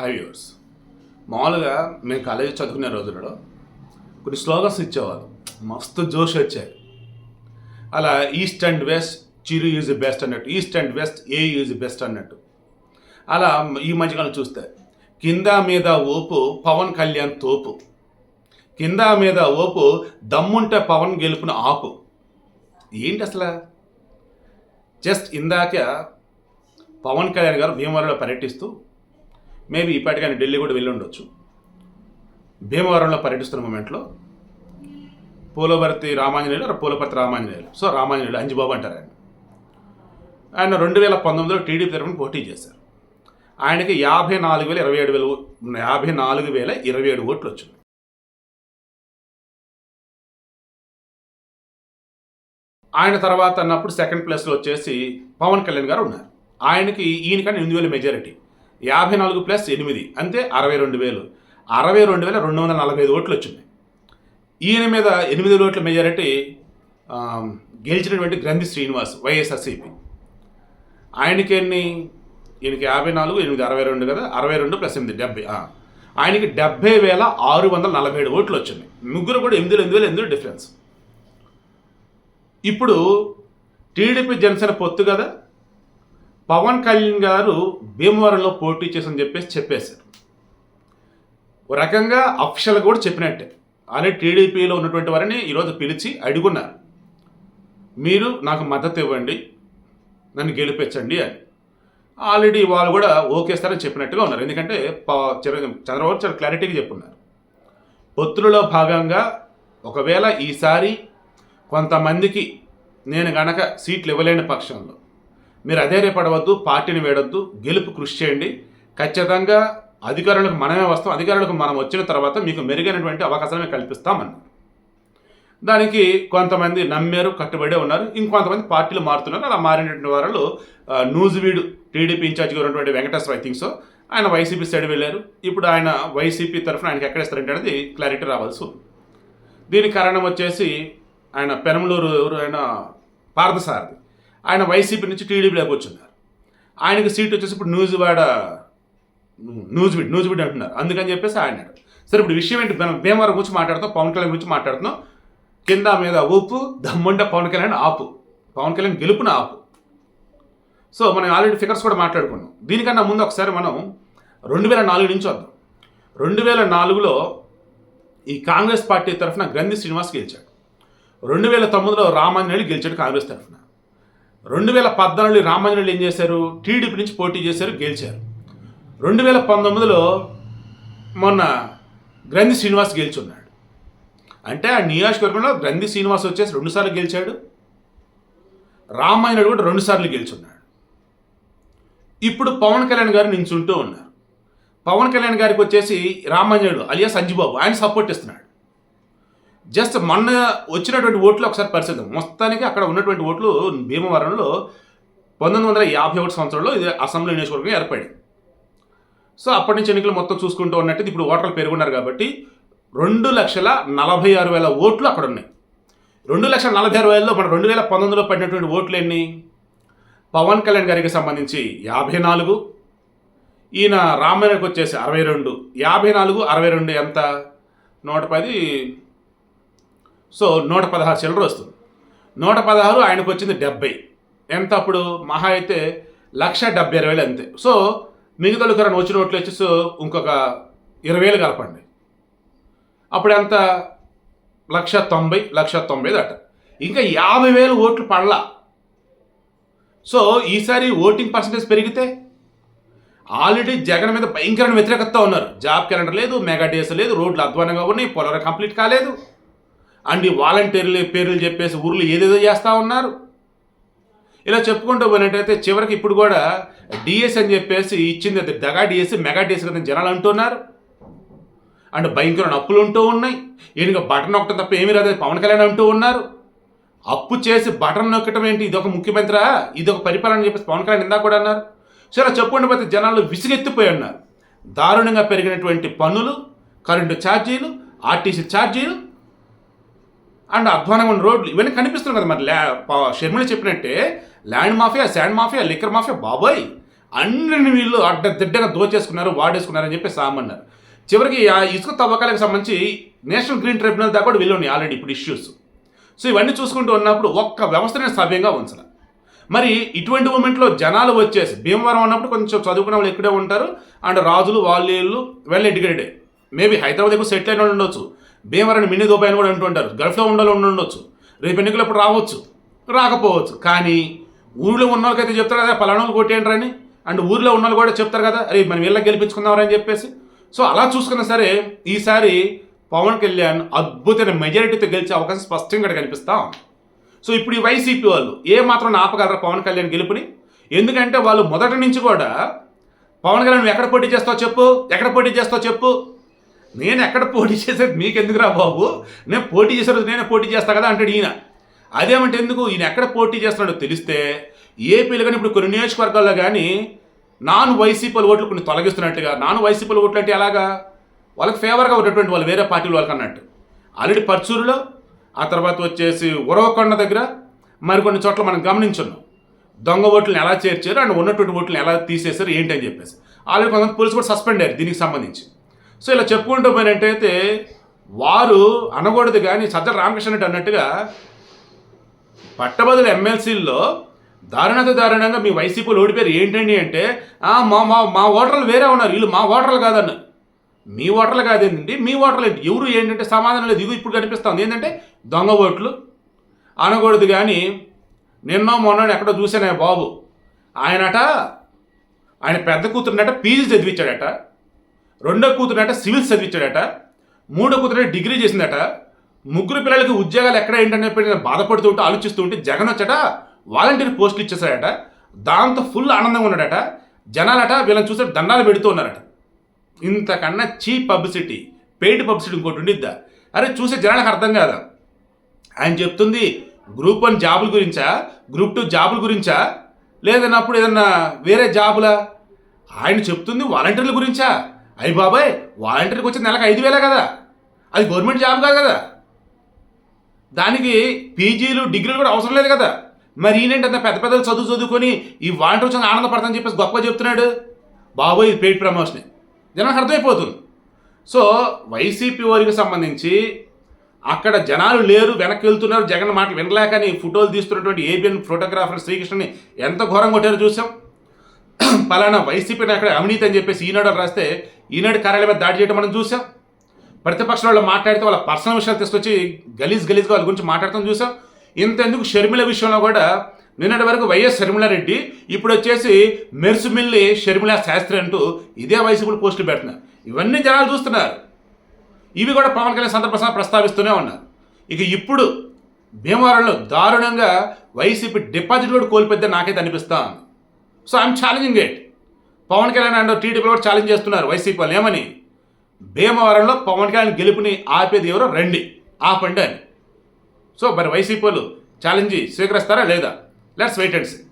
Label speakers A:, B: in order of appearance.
A: Five years మామూలుగా మేము college చదువుకునే రోజులలో కొన్ని స్లోగన్స్ ఇచ్చేవాళ్ళు. మస్తు జోష్ వచ్చాయి. అలా east and west Chiru is best అన్నట్టు. East and west a is best అన్నట్టు. అలా ఈ మధ్యకాలం చూస్తే కింద మీద ఓపు పవన్ కళ్యాణ్ తోపు. కింద మీద ఓపు దమ్ముంటే పవన్ గెలుపున ఆపు. ఏంటి అసలు? జస్ట్ ఇందాక పవన్ కళ్యాణ్ గారు భీమవరంలో పర్యటిస్తూ మేబీ ఇప్పటికైనా ఢిల్లీ కూడా వెళ్ళి ఉండొచ్చు. భీమవరంలో పర్యటిస్తున్న మూమెంట్లో పూలభర్తి రామాంజనేయులు or పూలపర్తి రామాంజనేయులు. సో రామాంజనేయులు అంజిబాబు అంటారు ఆయన. ఆయన రెండు వేల పంతొమ్మిదిలో టీడీపీ తరఫున పోటీ చేశారు. ఆయనకి యాభై నాలుగు వేల ఇరవై ఏడు వేల యాభై నాలుగు వేల ఇరవై ఏడు ఓట్లు వచ్చింది ఆయన తర్వాత అన్నప్పుడు సెకండ్ ప్లేస్లో వచ్చేసి పవన్ కళ్యాణ్ గారు ఉన్నారు. ఆయనకి ఈయనకన్నా ఎనిమిది వేల మెజారిటీ. యాభై నాలుగు ప్లస్ ఎనిమిది అంతే అరవై రెండు వేలు. అరవై రెండు వేల రెండు వందల నలభై ఐదు ఓట్లు వచ్చింది ఈయన మీద ఎనిమిది ఓట్ల మెజారిటీ గెలిచినటువంటి గ్రంథి శ్రీనివాస్ వైఎస్ఆర్సీపీ. ఆయనకి ఎన్ని? ఈయనకి యాభై నాలుగు ఎనిమిది అరవై రెండు కదా? అరవై రెండు ప్లస్ ఎనిమిది డెబ్బై ఆయనకి డెబ్బై వేల ఆరు వందల నలభై ఏడు ఓట్లు వచ్చింది ముగ్గురు కూడా ఎనిమిది వేలు ఎనిమిది వేల ఎనిమిది డిఫరెన్స్. ఇప్పుడు టీడీపీ జనసేన పొత్తు కదా? పవన్ కళ్యాణ్ గారు భీమవరంలో పోటీ చేసని చెప్పేసి చెప్పేశారు. ఒక రకంగా అఫిషియల్ కూడా చెప్పినట్టే. ఆల్రెడీ టీడీపీలో ఉన్నటువంటి వారిని ఈరోజు పిలిచి అడుగున్నారు. మీరు నాకు మద్దతు ఇవ్వండి నన్ను గెలిపించండి అని. ఆల్రెడీ వాళ్ళు కూడా ఓకేస్తారని చెప్పినట్టుగా ఉన్నారు. ఎందుకంటే ప- చంద్రబాబు చాలా క్లారిటీగా చెప్పున్నారు. పొత్తులలో భాగంగా ఒకవేళ ఈసారి కొంతమందికి నేను గనక సీట్లు ఇవ్వలేని పక్షంలో మీరు అధైర్యపడవద్దు పార్టీని వేడొద్దు గెలుపు కృషి చేయండి. ఖచ్చితంగా అధికారులకు మనమే వస్తాం. అధికారులకు మనం వచ్చిన తర్వాత మీకు మెరుగైనటువంటి అవకాశాలను కల్పిస్తామన్నారు. దానికి కొంతమంది నమ్మారు కట్టుబడే ఉన్నారు. ఇంకొంతమంది పార్టీలు మారుతున్నారు. అలా మారినటువంటి వారు నూజువీడు టీడీపీ ఇన్ఛార్జిగా ఉన్నటువంటి వెంకటేశ్వర ఐ థింక్ సో ఆయన వైసీపీ సైడ్ వెళ్ళారు. ఇప్పుడు ఆయన వైసీపీ తరఫున ఆయనకి ఎక్కడ ఇస్తారంటే అనేది క్లారిటీ రావాల్సి ఉంది. దీనికి కారణం వచ్చేసి ఆయన పెనమలూరు ఆయన పార్థసారథి. ఆయన వైసీపీ నుంచి టీడీపీలోకి వచ్చున్నారు. ఆయనకు సీట్ వచ్చేసి ఇప్పుడు న్యూజివాడ న్యూజ్బిడ్ న్యూజ్బిడ్ అంటున్నారు. అందుకని చెప్పేసి ఆయన సరే ఇప్పుడు విషయం ఏంటి? మనం భీమవరం గురించి మాట్లాడుతాం పవన్ కళ్యాణ్ గురించి మాట్లాడుతున్నాం. కింద మీద ఊపు దమ్ముండ పవన్ కళ్యాణ్ ఆపు. పవన్ కళ్యాణ్ గెలుపున ఆపు. సో మనం ఆల్రెడీ ఫిగర్స్ కూడా మాట్లాడుకున్నాం. దీనికన్నా ముందు ఒకసారి మనం రెండు వేల నాలుగు నుంచి వద్దాం. రెండు వేల నాలుగులో ఈ కాంగ్రెస్ పార్టీ తరఫున గ్రంథి శ్రీనివాస్ గెలిచాడు. రెండు వేల తొమ్మిదిలో రామాంజనేయులు గెలిచాడు కాంగ్రెస్ తరఫున. రెండు వేల పద్నాలుగులో రామాంజనేయులు ఏం చేశారు? టీడీపీ నుంచి పోటీ చేశారు గెలిచారు. రెండు వేల పంతొమ్మిదిలో మొన్న గ్రంథి శ్రీనివాస్ గెలిచున్నాడు. అంటే ఆ నియోజకవర్గంలో గ్రంథి శ్రీనివాస్ వచ్చేసి రెండుసార్లు గెలిచాడు. రామాయణుడు కూడా రెండుసార్లు గెలుచున్నాడు. ఇప్పుడు పవన్ కళ్యాణ్ గారు నించుంటూ ఉన్నారు. పవన్ కళ్యాణ్ గారికి వచ్చేసి రామాంజనుడు అలియా సంజీబాబు ఆయన సపోర్ట్ ఇస్తున్నాడు. జస్ట్ మొన్న వచ్చినటువంటి ఓట్లు ఒకసారి పరిస్థితి మొత్తానికి అక్కడ ఉన్నటువంటి ఓట్లు భీమవరంలో పంతొమ్మిది వందల యాభై ఒకటి సంవత్సరంలో ఇది అసెంబ్లీ నియోజకవర్గం ఏర్పడింది. సో అప్పటి నుంచి ఎన్నికలు మొత్తం చూసుకుంటూ ఉన్నట్టు ఇప్పుడు ఓటర్లు పెరుగున్నారు కాబట్టి రెండు లక్షల నలభై ఆరు వేల ఓట్లు అక్కడ ఉన్నాయి. రెండు లక్షల నలభై ఆరు వేలలో మన రెండు వేల పంతొమ్మిదిలో పడినటువంటి ఓట్లు ఎన్ని? పవన్ కళ్యాణ్ గారికి సంబంధించి యాభై నాలుగు ఈయన రామాయణకి వచ్చేసి అరవై రెండు. యాభై నాలుగు అరవై రెండు ఎంత? నూట పది సో నూట పదహారు చిల్లర వస్తుంది. నూట పదహారు ఆయనకు వచ్చింది డెబ్బై. ఎంత అప్పుడు? మహా అయితే లక్ష డెబ్బై ఇరవై వేలు అంతే. సో మిగతా కరెంట్ వచ్చిన ఓట్లు వచ్చేసి ఇంకొక ఇరవై వేలు కలపండి. అప్పుడు ఎంత? లక్ష తొంభై లక్ష తొంభై దట. ఇంకా యాభై వేలు ఓట్లు పడలా. సో ఈసారి ఓటింగ్ పర్సంటేజ్ పెరిగితే ఆల్రెడీ జగన్ మీద భయంకరమైన వ్యతిరేకత ఉన్నారు. జాబ్ క్యాలెండర్ లేదు మెగా డేస్ లేదు రోడ్లు అధ్వానంగా ఉన్నాయి పోలవరం కంప్లీట్ కాలేదు. అండ్ ఈ వాలంటీర్లు పేర్లు చెప్పేసి ఊర్లు ఏదేదో చేస్తూ ఉన్నారు. ఇలా చెప్పుకుంటూ పోయినట్టయితే చివరికి ఇప్పుడు కూడా డిఎస్ అని చెప్పేసి ఇచ్చింది అది దగా డిఎస్ మెగా డిఎస్ కదా జనాలు అంటున్నారు. అండ్ భయంకరమైన అప్పులు ఉంటూ ఉన్నాయి. ఈయనకి బటన్ నొక్కటం తప్ప ఏమీ రాదు పవన్ కళ్యాణ్ అంటూ ఉన్నారు. అప్పు చేసి బటన్ నొక్కటం ఏంటి? ఇది ఒక ముఖ్యమంత్రా ఇది ఒక పరిపాలన అని చెప్పేసి పవన్ కళ్యాణ్ ఇందా కూడా అన్నారు. సరే చెప్పుకుంటూ పోతే జనాలు విసిగెత్తిపోయి ఉన్నారు. దారుణంగా పెరిగినటువంటి పన్నులు కరెంటు ఛార్జీలు ఆర్టీసీ ఛార్జీలు అండ్ అధ్వానంగా ఉన్న రోడ్లు ఇవన్నీ కనిపిస్తున్నాయి కదా మరి. ల్యా ప- షర్మిల చెప్పినట్టే land mafia sand mafia liquor mafia బాబోయ్! అన్ని వీళ్ళు అడ్డ దిడ్డగా దోచేసుకున్నారు వాడేసుకున్నారని చెప్పి సామన్నారు. చివరికి ఆ ఇసుక తవ్వకాలకు సంబంధించి నేషనల్ గ్రీన్ ట్రిబ్యునల్ దాకా కూడా వెళ్ళి ఆల్రెడీ ఇప్పుడు ఇష్యూస్ సో ఇవన్నీ చూసుకుంటూ ఉన్నప్పుడు ఒక్క వ్యవస్థనే సవ్యంగా ఉంచాలి మరి ఇటువంటి మూమెంట్లో జనాలు వచ్చేసి భీమవరం అన్నప్పుడు కొంచెం చదువుకున్న వాళ్ళు ఇక్కడే ఉంటారు అండ్ రాజులు వాళ్ళు వీళ్ళు వెల్ ఎడ్యుకేటెడ్ మేబీ హైదరాబాద్ ఎక్కువ సెటిల్ అయిన వాళ్ళు ఉండొచ్చు. భీమవరం మినీ దుబాయ్ అని కూడా అంటుంటారు గల్ఫ్లో ఉండాలి ఉండొచ్చు. రేపు ఎన్నికలప్పుడు రావచ్చు. రాకపోవచ్చు. కానీ ఊళ్ళో ఉన్న వాళ్ళకైతే చెప్తారు కదా పలానా వాళ్ళు కొట్టేయండి అని. అండ్ ఊర్లో ఉన్న వాళ్ళు కూడా చెప్తారు కదా అరే మనం వీళ్ళకి గెలిపించుకుందామని అని చెప్పేసి. సో అలా చూసుకున్నా సరే ఈసారి పవన్ కళ్యాణ్ అద్భుతమైన మెజారిటీతో గెలిచే అవకాశం స్పష్టంగా కనిపిస్తాం సో ఇప్పుడు ఈ వైసీపీ వాళ్ళు ఏ మాత్రం ఆపగలరా పవన్ కళ్యాణ్ గెలుపుని? ఎందుకంటే వాళ్ళు మొదటి నుంచి కూడా పవన్ కళ్యాణ్ ఎక్కడ పోటీ చేస్తావు చెప్పు ఎక్కడ పోటీ చేస్తావు చెప్పు నేను ఎక్కడ పోటీ చేసేది మీకెందుకురా బాబు? నేను పోటీ చేసే రోజు నేనే పోటీ చేస్తా కదా అంటాడు ఈయన. అదేమంటే ఎందుకు? ఈయన ఎక్కడ పోటీ చేస్తున్నాడో తెలిస్తే ఏపీలో కానీ ఇప్పుడు కొన్ని నియోజకవర్గాల్లో కానీ నాన్ వైసీపీ ఓట్లు కొన్ని తొలగిస్తున్నట్టుగా. నాన్ వైసీపీ ఓట్లు అంటే ఎలాగా? వాళ్ళకి ఫేవర్గా ఉన్నటువంటి వాళ్ళు వేరే పార్టీల వాళ్ళకి అన్నట్టు. ఆల్రెడీ పర్చూరులో ఆ తర్వాత వచ్చేసి ఉరవకొండ దగ్గర మరికొన్ని చోట్ల మనం గమనించున్నాం. దొంగ ఓట్లను ఎలా చేర్చారు? అండ్ ఉన్నటువంటి ఓట్లను ఎలా తీసేశారు? ఏంటి అని చెప్పేసి. ఆల్రెడీ కొంతమంది పోలీసు కూడా సస్పెండ్ అయ్యారు దీనికి సంబంధించి. సో ఇలా చెప్పుకుంటూ పోయినట్టయితే వారు అనకూడదు కానీ సజ్జల రామకృష్ణ రెడ్డి అన్నట్టుగా పట్టబదులు ఎమ్మెల్సీల్లో దారుణత దారుణంగా మీ వైసీపీలు ఓడిపోయారు. ఏంటండి అంటే మా మా మా ఓటర్లు వేరే ఉన్నారు. వీళ్ళు మా ఓటర్లు కాదన్న మీ ఓటర్లు కాదేంటండి? మీ ఓటర్లు ఏంటి? ఎవరు ఏంటంటే సమాధానం లేదు. ఇది ఇప్పుడు కనిపిస్తుంది. ఏంటంటే దొంగ ఓట్లు. అనకూడదు కానీ నిన్న మొన్న ఎక్కడో చూసానే బాబు. ఆయనట ఆయన పెద్ద కూతురునట పీజీ చదివించాడట. రెండో కూతురట సివిల్స్ చదివించాడట. మూడో కూతురు డిగ్రీ చేసిందట. ముగ్గురు పిల్లలకి ఉద్యోగాలు ఎక్కడ ఏంటనే బాధపడుతూ ఉంటే ఆలోచిస్తూ ఉంటే జగన్ వచ్చట వాలంటీర్ పోస్టులు ఇచ్చేసాడట. దాంతో ఫుల్ ఆనందంగా ఉన్నాడట. జనాలట వీళ్ళని చూసే దండాలు పెడుతూ ఉన్నారట. ఇంతకన్నా చీప్ పబ్లిసిటీ పెయిడ్ పబ్లిసిటీ ఇంకోటి ఉండిద్దా. అరే చూసే జనాలకు అర్థం కాదా? ఆయన చెప్తుంది గ్రూప్ వన్ జాబుల గురించా? గ్రూప్ టూ జాబుల గురించా? లేదన్నప్పుడు ఏదన్నా వేరే జాబులా? ఆయన చెప్తుంది వాలంటీర్ల గురించా? అయ్యి బాబాయ్ వాలంటీర్కి వచ్చిన నెలకు ఐదు వేలే కదా. అది గవర్నమెంట్ జాబ్ కాదు కదా. దానికి పీజీలు డిగ్రీలు కూడా అవసరం లేదు కదా. మరి ఈయనేంటి అంత పెద్ద పెద్దలు చదువు చదువుకొని ఈ వాలంటీర్ వచ్చిన ఆనందపడతానని చెప్పేసి గొప్ప చెప్తున్నాడు? బాబోయ్ ఇది పెయిడ్ ప్రమోషన్ జనానికి అర్థమైపోతుంది. సో వైసీపీ వారికి సంబంధించి అక్కడ జనాలు లేరు వెనక్కి వెళ్తున్నారు. జగన్ మాట వినలేకని ఫోటోలు తీస్తున్నటువంటి ఏబిఎన్ ఫోటోగ్రాఫర్ శ్రీకృష్ణని ఎంత ఘోరంగా కొట్టారో చూసాం. పలానా వైసీపీని అక్కడ అవినీతి అని చెప్పేసి ఈనాడు రాస్తే ఈనాడు కార్యాలయం మీద దాడి చేయడం మనం చూసాం. ప్రతిపక్ష వాళ్ళు మాట్లాడితే వాళ్ళ పర్సనల్ విషయాలు తీసుకొచ్చి గలీజ్ గలీజ్గా వాళ్ళ గురించి మాట్లాడతాం చూసాం. ఇంతెందుకు షర్మిల విషయంలో కూడా నిన్నటి వరకు వైఎస్ షర్మిలారెడ్డి ఇప్పుడు వచ్చేసి మెర్సుమిల్లి షర్మిల శాస్త్రి అంటూ ఇదే వైసీపీ పోస్టులు పెడుతున్నారు. ఇవన్నీ జనాలు చూస్తున్నారు. ఇవి కూడా పవన్ కళ్యాణ్ సందర్భంగా ప్రస్తావిస్తూనే ఉన్నారు. ఇక ఇప్పుడు భీమవరంలో దారుణంగా వైసీపీ డిపాజిట్ కూడా కోల్పోద్దని నాకైతే అనిపిస్తా ఉంది. So I'm challenging it Pawan Kalyan and TDP కూడా ఛాలెంజ్ చేస్తున్నారు వైసీపీ వాళ్ళు. ఏమని? భీమవరంలో పవన్ కళ్యాణ్ గెలుపుని ఆపేది ఎవరో రండి ఆపండి అని. సో మరి వైసీపీ వాళ్ళు ఛాలెంజ్ స్వీకరిస్తారా లేదా? Let's wait and see